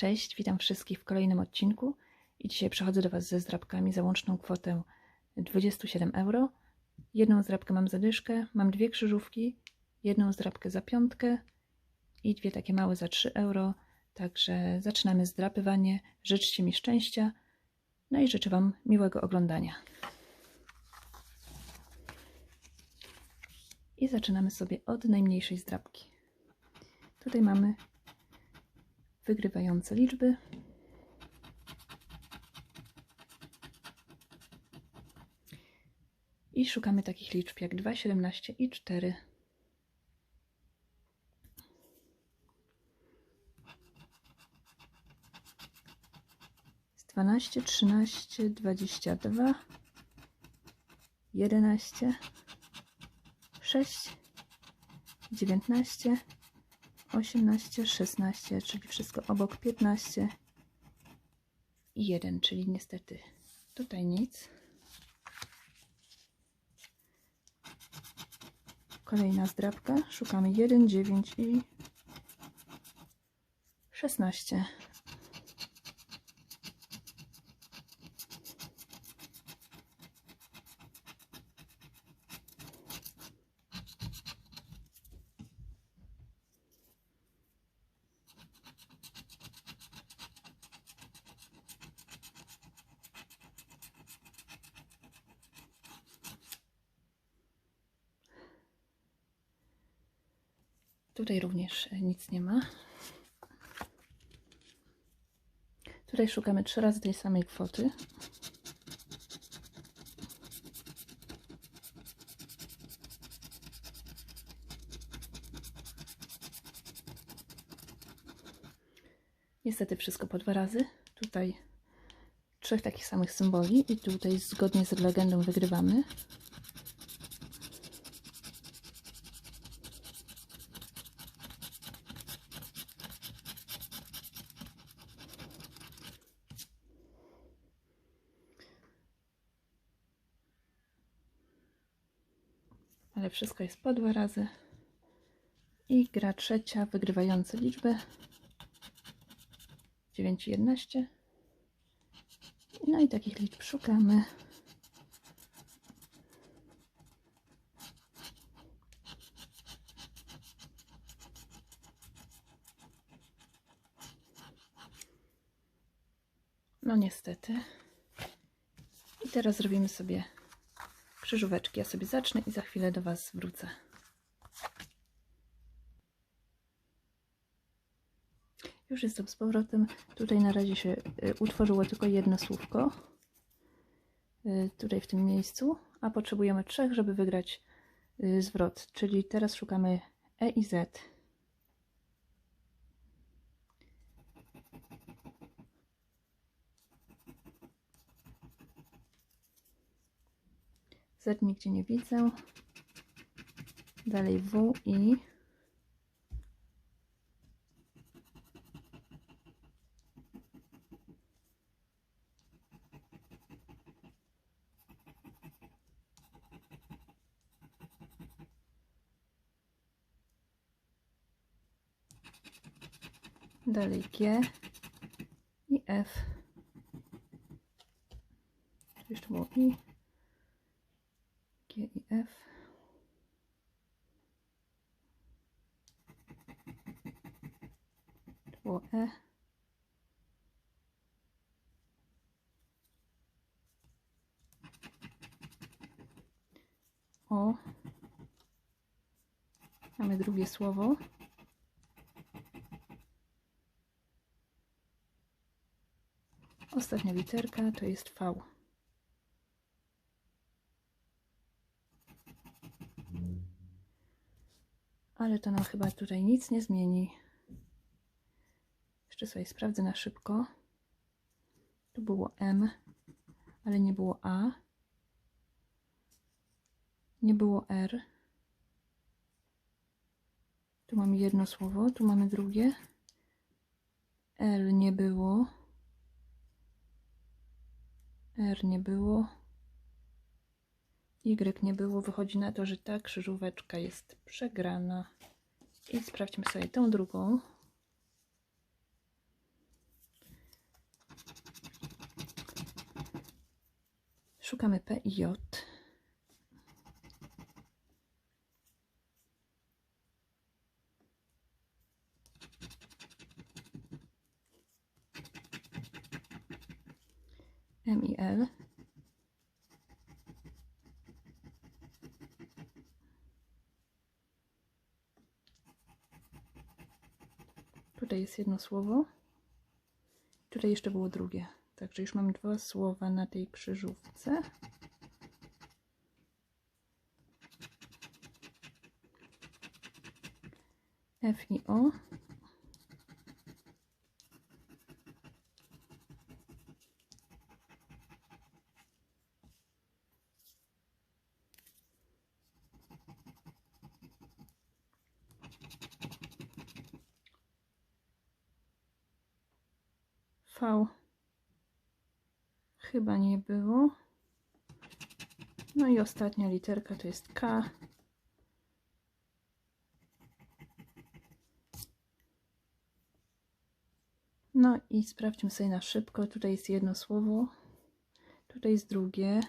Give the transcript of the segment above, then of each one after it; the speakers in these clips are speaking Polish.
Cześć, witam wszystkich w kolejnym odcinku i dzisiaj przychodzę do Was ze zdrabkami za łączną kwotę 27 euro. Jedną zdrabkę mam za dyszkę, mam dwie krzyżówki, jedną zdrabkę za piątkę i dwie takie małe za 3 euro. Także zaczynamy zdrapywanie. Życzcie mi szczęścia, no i życzę Wam miłego oglądania. I zaczynamy sobie od najmniejszej zdrabki. Tutaj mamy wygrywające liczby. I szukamy takich liczb jak 2, 17 i 4. Jest 12, 13, 22, 11, 6, 19, 18, 16, czyli wszystko obok 15 i 1, czyli niestety tutaj nic. Kolejna zdrabka. Szukamy 1, 9 i 16. Tutaj również nic nie ma. Tutaj szukamy trzy razy tej samej kwoty. Niestety wszystko po dwa razy. Tutaj trzech takich samych symboli i tutaj zgodnie z legendą wygrywamy. Ale wszystko jest po dwa razy. I gra trzecia, wygrywająca liczbę 9 i 11. No i takich liczb szukamy. No niestety. I teraz zrobimy sobie krzyżóweczki. Ja sobie zacznę i za chwilę do Was wrócę. Już jestem z powrotem. Tutaj na razie się y, utworzyło tylko jedno słówko. Y, tutaj w tym miejscu. A potrzebujemy trzech, żeby wygrać y, zwrot. Czyli teraz szukamy E i Z. Z nigdzie nie widzę. Dalej W i dalej G i F. Jeszcze było I. G i F. To było E. O. Mamy drugie słowo. Ostatnia literka to jest V. ale to nam chyba tutaj nic nie zmieni. Jeszcze sobie sprawdzę na szybko. Tu było M, ale nie było A nie było R. Tu mamy jedno słowo, tu mamy drugie. L nie było. R nie było. Y nie było. Wychodzi na to, że ta krzyżóweczka jest przegrana. I sprawdźmy sobie tą drugą. Szukamy P i J. M i L. Tutaj jest jedno słowo. Tutaj jeszcze było drugie. Także już mam dwa słowa na tej krzyżówce. F i O. Chyba nie było. No i ostatnia literka to jest K. No i sprawdźmy sobie na szybko. Tutaj jest jedno słowo. Tutaj jest drugie.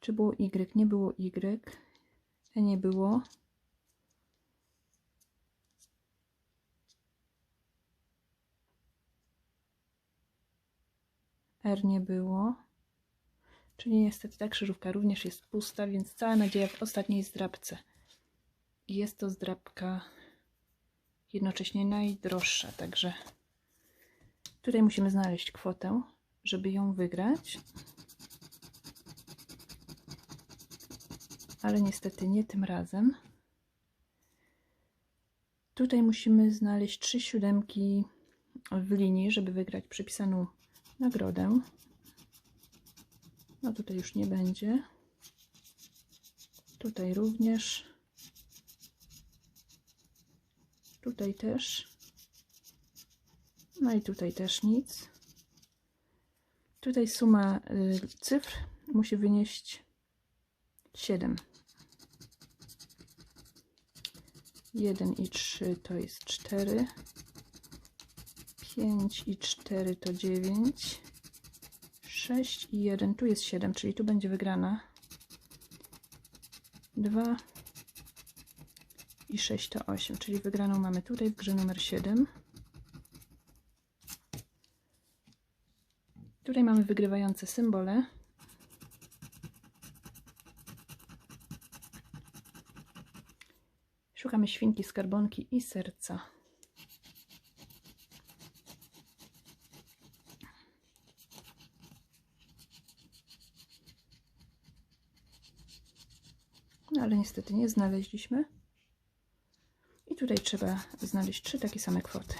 Czy było Y? Nie było Y. E nie było. R nie było. Czyli niestety ta krzyżówka również jest pusta, więc cała nadzieja w ostatniej zdrabce. Jest to zdrabka jednocześnie najdroższa, także tutaj musimy znaleźć kwotę, żeby ją wygrać. Ale niestety nie tym razem. Tutaj musimy znaleźć trzy siódemki w linii, żeby wygrać przypisaną nagrodę. No tutaj już nie będzie. Tutaj również. Tutaj też. No i tutaj też nic. Tutaj suma y, cyfr musi wynieść 7. 1 i 3 to jest 4. 5 i 4 to 9. 6 i 1, tu jest 7, czyli tu będzie wygrana. 2 i 6 to 8, czyli wygraną mamy tutaj w grze numer 7. Tutaj mamy wygrywające symbole. Szukamy świnki, skarbonki i serca. No ale niestety nie znaleźliśmy. I tutaj trzeba znaleźć trzy takie same kwoty.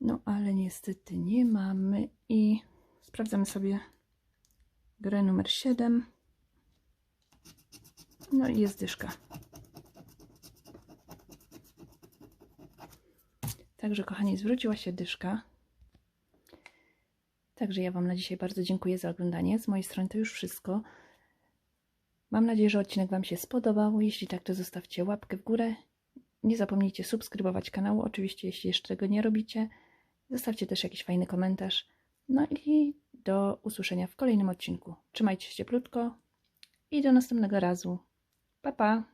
No ale niestety nie mamy i sprawdzamy sobie grę numer 7. No i jest dyszka. Także kochani, zwróciła się dyszka. Także ja Wam na dzisiaj bardzo dziękuję za oglądanie. Z mojej strony to już wszystko. Mam nadzieję, że odcinek Wam się spodobał. Jeśli tak, to zostawcie łapkę w górę. Nie zapomnijcie subskrybować kanału, oczywiście, jeśli jeszcze tego nie robicie. Zostawcie też jakiś fajny komentarz. No i do usłyszenia w kolejnym odcinku. Trzymajcie się cieplutko i do następnego razu. Pa, pa!